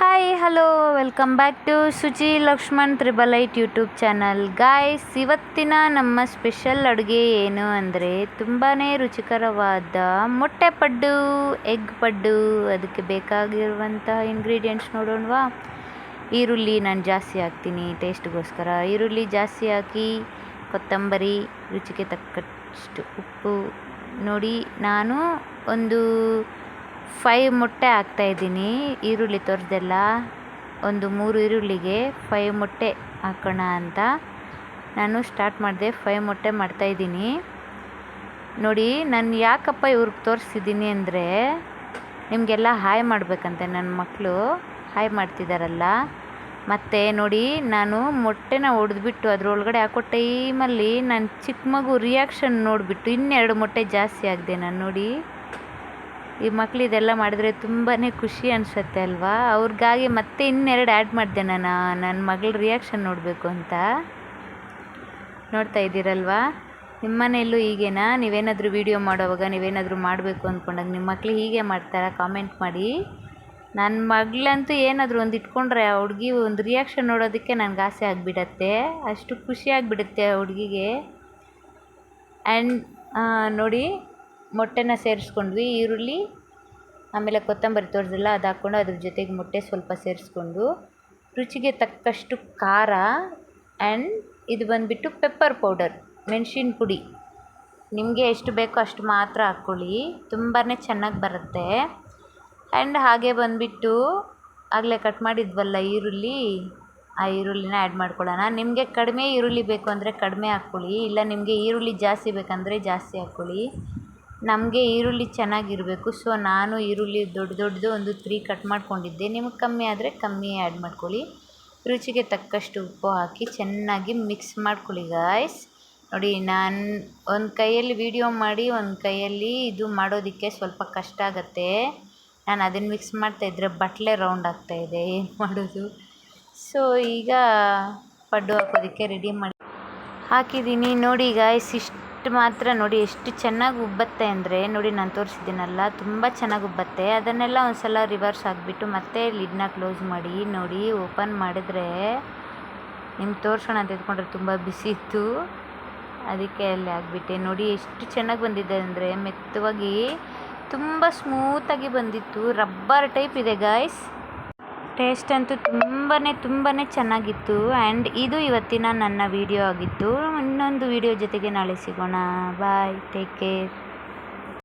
Hi hello welcome back to Shuchi Lakshman triple eight YouTube channel guys ಇವತ್ತಿನ ನಮ್ಮ special ಅಡುಗೆ ಏನು ಅಂದರೆ ತುಂಬಾ ರುಚಿಕರವಾದ ಮೊಟ್ಟೆ ಪಡ್ಡು ಎಗ್ ಪಡ್ಡು, ಅದಕ್ಕೆ ಬೇಕಾಗಿರುವಂತಹ ಇಂಗ್ರೀಡಿಯೆಂಟ್ಸ್ ನೋಡೋಣವಾ? ಈರುಳ್ಳಿ ನಾನು ಜಾಸ್ತಿ ಹಾಕ್ತೀನಿ ಟೇಸ್ಟ್ಗೋಸ್ಕರ ಈರುಳ್ಳಿ ಜಾಸ್ತಿ ಹಾಕಿ ಕೊತ್ತಂಬರಿ, ರುಚಿಗೆ ತಕ್ಕಷ್ಟು ಉಪ್ಪು ನೋಡಿ, ನಾನು ಒಂದು ಫೈವ್ ಮೊಟ್ಟೆ ಹಾಕ್ತಾಯಿದ್ದೀನಿ ಈರುಳ್ಳಿ ತೊರೆದೆಲ್ಲ. ಒಂದು ಮೂರು ಈರುಳ್ಳಿಗೆ ಫೈವ್ ಮೊಟ್ಟೆ ಹಾಕೋಣ ಅಂತ. ನಾನು ಸ್ಟಾರ್ಟ್ ಮಾಡಿದೆ ಫೈವ್ ಮೊಟ್ಟೆ ಮಾಡ್ತಾಯಿದ್ದೀನಿ ನೋಡಿ, ನಾನು ಯಾಕಪ್ಪ ಇವ್ರಿಗೆ ತೋರಿಸಿದ್ದೀನಿ ಅಂದರೆ, ನಿಮಗೆಲ್ಲ ಹಾಯ್ ಮಾಡಬೇಕಂತೆ ನನ್ನ ಮಕ್ಕಳು ಹಾಯ್ ಮಾಡ್ತಿದ್ದಾರಲ್ಲ ಮತ್ತು ನೋಡಿ, ನಾನು ಮೊಟ್ಟೆನ ಒಡೆದ್ಬಿಟ್ಟು ಅದರೊಳಗಡೆ ಹಾಕೋ ಟೈಮಲ್ಲಿ ನಾನು ಚಿಕ್ಕ ಮಗು ರಿಯಾಕ್ಷನ್ ನೋಡಿಬಿಟ್ಟು ಇನ್ನೆರಡು ಮೊಟ್ಟೆ ಜಾಸ್ತಿ ಆಗಿದೆ ನಾನು ನೋಡಿ. ಈ ಮಕ್ಳು ಇದೆಲ್ಲ ಮಾಡಿದ್ರೆ ತುಂಬಾ ಖುಷಿ ಅನಿಸುತ್ತೆ ಅಲ್ವಾ? ಅವ್ರಿಗಾಗಿ ಮತ್ತೆ ಇನ್ನೆರಡು ಆ್ಯಡ್ ಮಾಡಿದೆ ನಾನು ನನ್ನ ಮಗಳ ರಿಯಾಕ್ಷನ್ ನೋಡಬೇಕು ಅಂತ. ನೋಡ್ತಾ ಇದ್ದೀರಲ್ವಾ? ನಿಮ್ಮ ಮನೆಯಲ್ಲೂ ಹೀಗೇನಾ? ನೀವೇನಾದರೂ ವೀಡಿಯೋ ಮಾಡೋವಾಗ ನೀವೇನಾದರೂ ಮಾಡಬೇಕು ಅಂದ್ಕೊಂಡಾಗ ನಿಮ್ಮ ಮಕ್ಳು ಹೀಗೆ ಮಾಡ್ತಾರಾ? ಕಾಮೆಂಟ್ ಮಾಡಿ. ನನ್ನ ಮಗಳಂತೂ ಏನಾದರೂ ಒಂದು ಇಟ್ಕೊಂಡ್ರೆ ಆ ಹುಡುಗಿ ಒಂದು ರಿಯಾಕ್ಷನ್ ನೋಡೋದಕ್ಕೆ ನನಗೆ ಆಸೆ ಆಗಿಬಿಡತ್ತೆ. ಅಷ್ಟು ಖುಷಿ ಆಗಿಬಿಡುತ್ತೆ ಆ ಹುಡುಗಿಗೆ. ಆ್ಯಂಡ್ ನೋಡಿ ಮೊಟ್ಟೆನ ಸೇರಿಸ್ಕೊಂಡ್ವಿ, ಈರುಳ್ಳಿ, ಆಮೇಲೆ ಕೊತ್ತಂಬರಿ ತೋರಿಸಿಲ್ಲ ಅದು ಹಾಕ್ಕೊಂಡು ಅದ್ರ ಜೊತೆಗೆ ಮೊಟ್ಟೆ ಸ್ವಲ್ಪ ಸೇರಿಸ್ಕೊಂಡು, ರುಚಿಗೆ ತಕ್ಕಷ್ಟು ಖಾರ ಆ್ಯಂಡ್ ಇದು ಬಂದುಬಿಟ್ಟು ಪೆಪ್ಪರ್ ಪೌಡರ್ ಮೆಣಸಿನ ಪುಡಿ. ನಿಮಗೆ ಎಷ್ಟು ಬೇಕೋ ಅಷ್ಟು ಮಾತ್ರ ಹಾಕ್ಕೊಳ್ಳಿ ತುಂಬಾ ಚೆನ್ನಾಗಿ ಬರುತ್ತೆ. ಆ್ಯಂಡ್ ಹಾಗೆ ಬಂದುಬಿಟ್ಟು ಆಗಲೇ ಕಟ್ ಮಾಡಿದ್ವಲ್ಲ ಈರುಳ್ಳಿ, ಆ ಈರುಳ್ಳಿನ ಆ್ಯಡ್ ಮಾಡ್ಕೊಳ್ಳೋಣ. ನಿಮಗೆ ಕಡಿಮೆ ಈರುಳ್ಳಿ ಬೇಕು ಅಂದರೆ ಕಡಿಮೆ ಹಾಕ್ಕೊಳ್ಳಿ, ಇಲ್ಲ ನಿಮಗೆ ಈರುಳ್ಳಿ ಜಾಸ್ತಿ ಬೇಕಂದರೆ ಜಾಸ್ತಿ ಹಾಕ್ಕೊಳ್ಳಿ. ನಮಗೆ ಈರುಳ್ಳಿ ಚೆನ್ನಾಗಿರಬೇಕು. ಸೊ ನಾನು ಈರುಳ್ಳಿ ದೊಡ್ಡ ದೊಡ್ಡದು ಒಂದು ತ್ರೀ ಕಟ್ ಮಾಡಿಕೊಂಡಿದ್ದೆ. ನಿಮಗೆ ಕಮ್ಮಿ ಆದರೆ ಕಮ್ಮಿ ಆ್ಯಡ್ ಮಾಡ್ಕೊಳ್ಳಿ. ರುಚಿಗೆ ತಕ್ಕಷ್ಟು ಉಪ್ಪು ಹಾಕಿ ಚೆನ್ನಾಗಿ ಮಿಕ್ಸ್ ಮಾಡ್ಕೊಳ್ಳಿ ಗಾಯ್ಸ್ ನೋಡಿ, ನಾನು ಒಂದು ಕೈಯಲ್ಲಿ ವಿಡಿಯೋ ಮಾಡಿ, ಒಂದು ಕೈಯಲ್ಲಿ ಇದು ಮಾಡೋದಕ್ಕೆ ಸ್ವಲ್ಪ ಕಷ್ಟ ಆಗುತ್ತೆ. ನಾನು ಅದನ್ನು ಮಿಕ್ಸ್ ಮಾಡ್ತಾಯಿದ್ರೆ ಬಟ್ಲೆ ರೌಂಡ್ ಆಗ್ತಾಯಿದೆ ಏನು ಮಾಡೋದು? ಸೊ ಈಗ ಪಡ್ಡು ಹಾಕೋದಕ್ಕೆ ರೆಡಿ ಮಾಡಿ. ಹಾಕಿದ್ದೀನಿ ನೋಡಿ ಗಾಯ್ಸ್ ಇಷ್ಟು ಮಾತ್ರ ನೋಡಿ ಎಷ್ಟು ಚೆನ್ನಾಗಿ ಉಬ್ಬತ್ತೆ ಅಂದರೆ ನೋಡಿ ನಾನು ತೋರಿಸಿದ್ದೀನಲ್ಲ, ತುಂಬ ಚೆನ್ನಾಗಿ ಉಬ್ಬತ್ತೆ. ಅದನ್ನೆಲ್ಲ ಒಂದ್ಸಲ ರಿವರ್ಸ್ ಆಗಿಬಿಟ್ಟು ಮತ್ತೆ ಲಿಡ್ನ ಕ್ಲೋಸ್ ಮಾಡಿ, ನೋಡಿ ಓಪನ್ ಮಾಡಿದ್ರೆ ನಿಮ್ಗೆ ತೋರಿಸೋಣ ಅಂತ ಇದ್ಕೊಂಡ್ರೆ ತುಂಬ ಬಿಸಿ ಇತ್ತು. ಅದಕ್ಕೆ ಅಲ್ಲಿ ಆಗಿಬಿಟ್ಟೆ. ನೋಡಿ ಎಷ್ಟು ಚೆನ್ನಾಗಿ ಬಂದಿದೆ ಅಂದರೆ ಮೆತ್ತವಾಗಿ ತುಂಬ ಸ್ಮೂತಾಗಿ ಬಂದಿತ್ತು. ರಬ್ಬರ್ ಟೈಪ್ ಇದೆ ಗಾಯ್ಸ್ ಟೇಸ್ಟ್ ಅಂತೂ ತುಂಬಾ ತುಂಬಾ ಚೆನ್ನಾಗಿತ್ತು. ಆ್ಯಂಡ್ ಇದು ಇವತ್ತಿನ ನನ್ನ ವಿಡಿಯೋ ಆಗಿತ್ತು. ಇನ್ನೊಂದು ವಿಡಿಯೋ ಜೊತೆಗೆ ನಾಳೆ ಸಿಗೋಣ. Bye take care